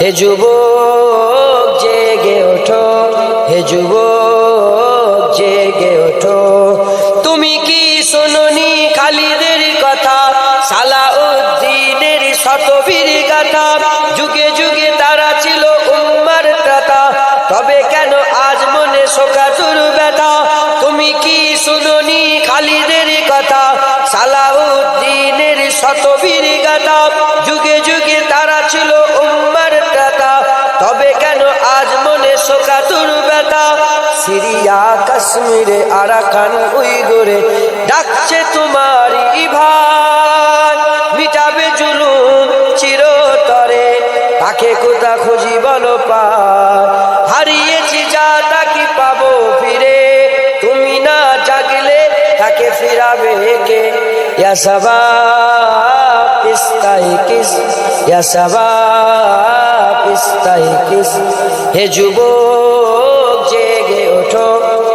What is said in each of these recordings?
হে যুবক জেগে ওঠো, হে যুবক জেগে ওঠো। তুমি কি শোনি খালিদের কথা? সালা সালাউদ্দিনের শতবীর গাথা। যুগে যুগে তারা ছিল উম্মার ত্রাতা। তবে কেন আজ মনে শোকাতুর ব্যথা? তুমি কি শুনুনি খালিদের কথা? সালাউদ্দিনের শতবীর গাথা। যুগে যুগে তারা কাশ্মীরে আরাকান উইগরে ডাকছে তোমারই ভাই মিটাবে জুলুম চিরতরে তাকে কোথা খুঁজি বলো পা। হারিয়েছি যা তাকে পাবো ফিরে? তুমি না জাগলে তাকে ফিরাবে কে? ইয়া ইস্তাইকিস ইয়া হে যুবক, জেগে ওঠো।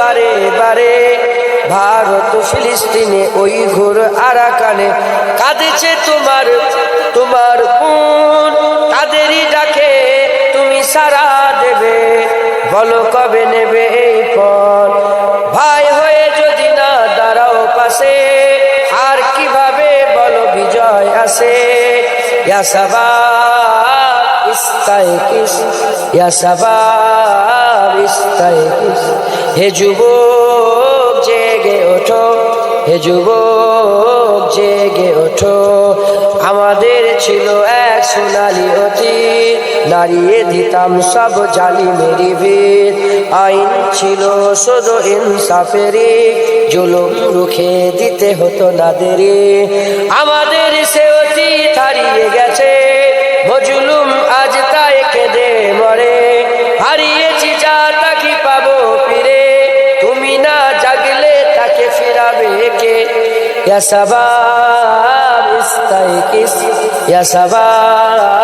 বারে বারে ভারত ফিলিস্তিনে ওই ঘোর আরাকানে কাঁদেছে তোমার তোমার বোন তাদেরই ডাকে, তুমি সারা দেবে। বলো কবে নেবে এই পথ ভাই হয়ে যদি না দাঁড়াও পাশে, আর কীভাবে বলো বিজয় আসে? ইয়া সাবাব ইস্তাইকিস ইয়া সাবাব ইস্তাইকিস হে যুবক জেগে ওঠো, হে যুবক জেগে ওঠো। আমাদের ছিল এক সোনালি অতীত নারিয়ে দিতাম সব জালি মেরি ভীত। আইন ছিল শুধু ইনসাফেরি, জুলুম রুখে দিতে হতো না দেরি আমাদের সে অতীত হারিয়ে গেছে, মজুলুম ইয়া সাবাব ইস্তাইকিস ইয়া সাবাব